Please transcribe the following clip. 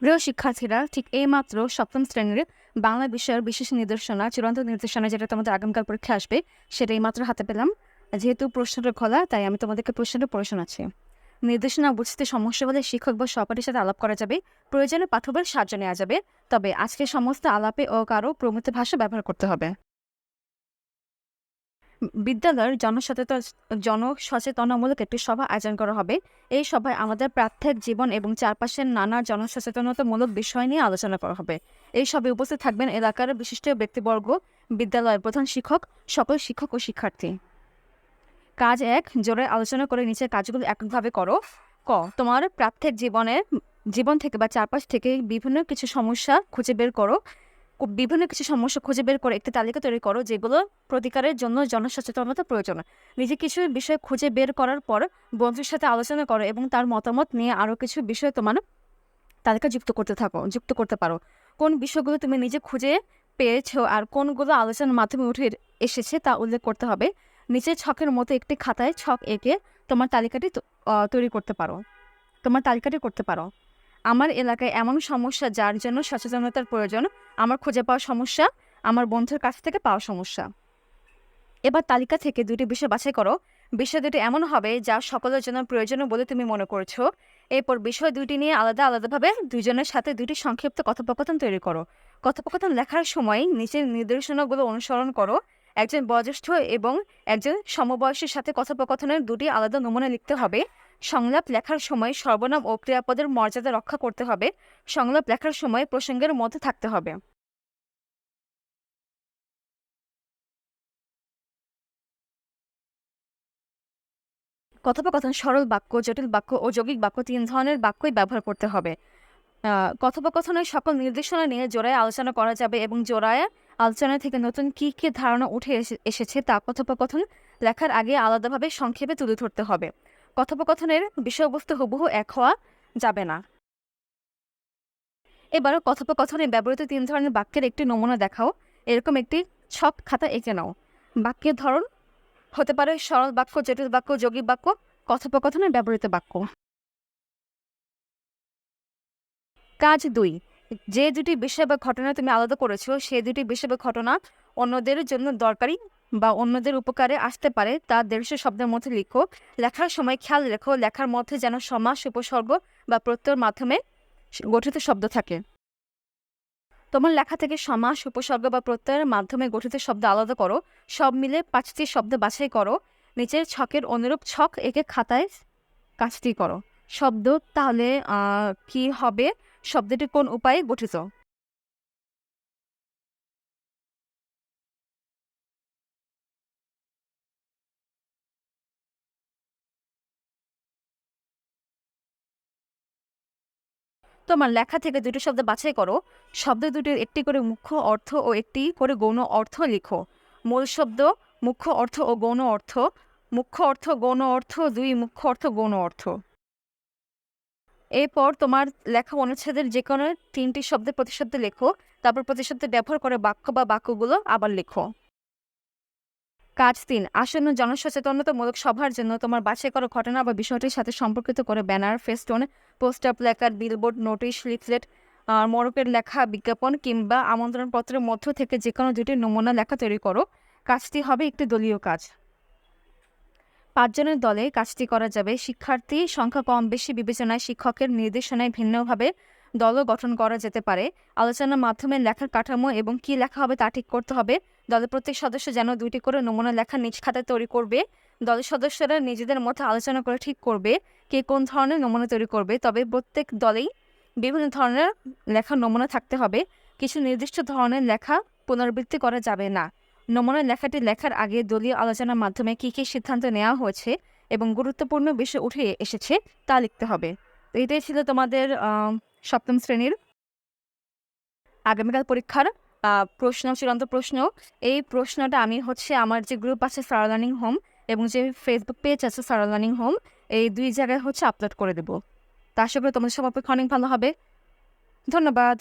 প্রিয় শিক্ষার্থীরা, ঠিক এইমাত্র সপ্তম শ্রেণির বাংলা বিষয়ের বিশেষ নির্দেশনা চূড়ান্ত নির্দেশনা যেটা তোমাদের আগামীকাল পরীক্ষা আসবে, সেটা এইমাত্র হাতে পেলাম। যেহেতু প্রশ্নটা খোলা, তাই আমি তোমাদেরকে প্রশ্নটা পড়ে শোনাচ্ছি। নির্দেশনা বুঝতে সমস্যা হলে শিক্ষক বা সহপাঠীর সাথে আলাপ করা যাবে, প্রয়োজনে পাঠকের সাহায্য নেওয়া যাবে, তবে আজকে সমস্ত আলাপে ও কারও প্রমিত ভাষা ব্যবহার করতে হবে। বিদ্যালয়ের জনসচেতন, জনসচেতনামূলক একটি সভা আয়োজন করা হবে। এই সভায় আমাদের প্রাত্যহিক জীবন এবং চারপাশের নানা জনসচেতনতামূলক বিষয় নিয়ে আলোচনা করা হবে। এই সভায় উপস্থিত থাকবেন এলাকার বিশিষ্ট ব্যক্তিবর্গ, বিদ্যালয়ের প্রধান শিক্ষক, সকল শিক্ষক ও শিক্ষার্থী। কাজ এক, জোরে আলোচনা করে নিচের কাজগুলো এককভাবে করো। ক, তোমার প্রাত্যহিক জীবনে, জীবন থেকে বা চারপাশ থেকে বিভিন্ন কিছু সমস্যা খুঁজে বের করো। বিভিন্ন কিছু সমস্যা খুঁজে বের করে একটি তালিকা তৈরি করো যেগুলো প্রতিকারের জন্য জনসচেতনতা প্রয়োজন। নিজে কিছু বিষয় খুঁজে বের করার পর বন্ধুর সাথে আলোচনা করো এবং তার মতামত নিয়ে আরও কিছু বিষয় তোমার তালিকা যুক্ত করতে থাকো, যুক্ত করতে পারো। কোন বিষয়গুলো তুমি নিজে খুঁজে পেয়েছ আর কোনগুলো আলোচনার মাধ্যমে উঠে এসেছে তা উল্লেখ করতে হবে। নিচের ছকের মতো একটি খাতায় ছক এঁকে তোমার তালিকাটি তৈরি করতে পারো। তোমার তালিকাটি করতে পারো। আমার এলাকায় এমন সমস্যা যার জন্য সচেতনতার প্রয়োজন, আমার খুঁজে পাওয়া সমস্যা, আমার বন্ধুর কাছ থেকে পাওয়া সমস্যা। এবার তালিকা থেকে দুটি বিষয় বাছাই করো। বিষয় দুটি এমন হবে যা সকলের জন্য প্রয়োজনীয় বলে তুমি মনে করছ। এরপর বিষয় দুটি নিয়ে আলাদা আলাদাভাবে দুজনের সাথে দুটি সংক্ষিপ্ত কথোপকথন তৈরি করো। কথোপকথন লেখার সময় নিচের নির্দেশনাগুলো অনুসরণ করো। একজন বয়োজ্যেষ্ঠ এবং একজন সমবয়সীর সাথে কথোপকথনের দুটি আলাদা নমুনা লিখতে হবে। সংলাপ লেখার সময় সর্বনাম ও ক্রিয়াপদের মর্যাদা রক্ষা করতে হবে। সংলাপ লেখার সময় প্রসঙ্গের মধ্যে থাকতে হবে। কথোপকথন সরল বাক্য, জটিল বাক্য ও যৌগিক বাক্য তিন ধরনের বাক্যই ব্যবহার করতে হবে। কথোপকথনের সকল নির্দেশনা নিয়ে জোড়ায় আলোচনা করা যাবে এবং জোড়ায় আলোচনা থেকে নতুন কি কি ধারণা উঠে এসে- এসেছে তা কথোপকথন লেখার আগে আলাদাভাবে সংক্ষেপে তুলে ধরতে হবে। কথোপকথনের বিষয়বস্তু হুবহু এক হওয়া যাবে না। এবার কথোপকথনে ব্যবহৃত তিন ধরনের বাক্যের একটি নমুনা দেখাও, এরকম একটি ছক খাতা এঁকে নাও। বাক্যের ধরন? হতে পারে সরল বাক্য, জটিল বাক্য যৌগিক বাক্য কথোপকথনে ব্যবহৃত বাক্য। কাজ দুই যে দুটি বিষয় বা ঘটনা তুমি আলাদা করেছ সেই দুটি বিষয় বা ঘটনা অন্যদের জন্য দরকারি বা অন্যদের উপকারে আসতে পারে। তা দেড়শো শব্দের মধ্যে লিখো। লেখার সময় খেয়াল রেখো, লেখার মধ্যে যেন সমাস, উপসর্গ বা প্রত্যয়ের মাধ্যমে গঠিত শব্দ থাকে। তোমার লেখা থেকে সমাস, উপসর্গ বা প্রত্যয়ের মাধ্যমে গঠিত শব্দ আলাদা করো। সব মিলে পাঁচটি শব্দ বাছাই করো। নিচের ছকের অনুরূপ ছক একে খাতায় কাজটি করো। শব্দ তাহলে কি হবে? শব্দটি কোন উপায়ে গঠিত? তোমার লেখা থেকে দুটি শব্দ বাছাই করো। শব্দ দুটির একটি করে মুখ্য অর্থ ও একটি করে গৌণ অর্থ লিখো। মূল শব্দ, মুখ্য অর্থ ও গৌণ অর্থ। মুখ্য অর্থ, গৌণ অর্থ, দুই মুখ্য অর্থ, গৌণ অর্থ। এরপর তোমার লেখা অনুচ্ছেদের যে কোনো তিনটি শব্দের প্রতিশব্দে লেখো, তারপর প্রতিশব্দে ব্যবহার করে বাক্য বা বাক্যগুলো আবার লেখো। কাজ তিন, আসন্ন জনসচেতনতামূলক সভার জন্য তোমার বাছাই করা ঘটনা বা বিষয়টির সাথে সম্পর্কিত করে banner, festoon, poster, placard, billboard, notice, leaflet মরকের লেখা, বিজ্ঞাপন কিংবা আমন্ত্রণপত্রের মধ্য থেকে যে কোনো দুটি নমুনা লেখা তৈরি করো। কাজটি হবে একটি দলীয় কাজ। পাঁচজনের দলে কাজটি করা যাবে। শিক্ষার্থী সংখ্যা কম, বেশি বিবেচনায় শিক্ষকের নির্দেশনায় ভিন্নভাবে দলও গঠন করা যেতে পারে। আলোচনার মাধ্যমে লেখার কাঠামো এবং কি লেখা হবে তা ঠিক করতে হবে। দলের প্রত্যেক সদস্য যেন দুইটি করে নমুনা লেখা নিজ খাতায় তৈরি করবে। দলের সদস্যরা নিজেদের মধ্যে আলোচনা করে ঠিক করবে কে কোন ধরনের নমুনা তৈরি করবে। তবে প্রত্যেক দলেই বিভিন্ন ধরনের লেখার নমুনা থাকতে হবে। কিছু নির্দিষ্ট ধরনের লেখা পুনরাবৃত্তি করা যাবে না। নমুনা লেখাটি লেখার আগে দলীয় আলোচনার মাধ্যমে কী কী সিদ্ধান্ত নেওয়া হয়েছে এবং গুরুত্বপূর্ণ বিষয় উঠে এসেছে তা লিখতে হবে। তো এটাই ছিল তোমাদের সপ্তম শ্রেণির আগামীকাল পরীক্ষার প্রশ্ন, চূড়ান্ত প্রশ্ন। এই প্রশ্নটা আমি হচ্ছে আমার যে গ্রুপ আছে সারা লার্নিং হোম এবং যে ফেসবুক পেজ আছে সারা লার্নিং হোম এই দুই জায়গায় হচ্ছে আপলোড করে দেবো। তা আশা করি তোমাদের সব অপেক্ষা অনেক ভালো হবে। ধন্যবাদ।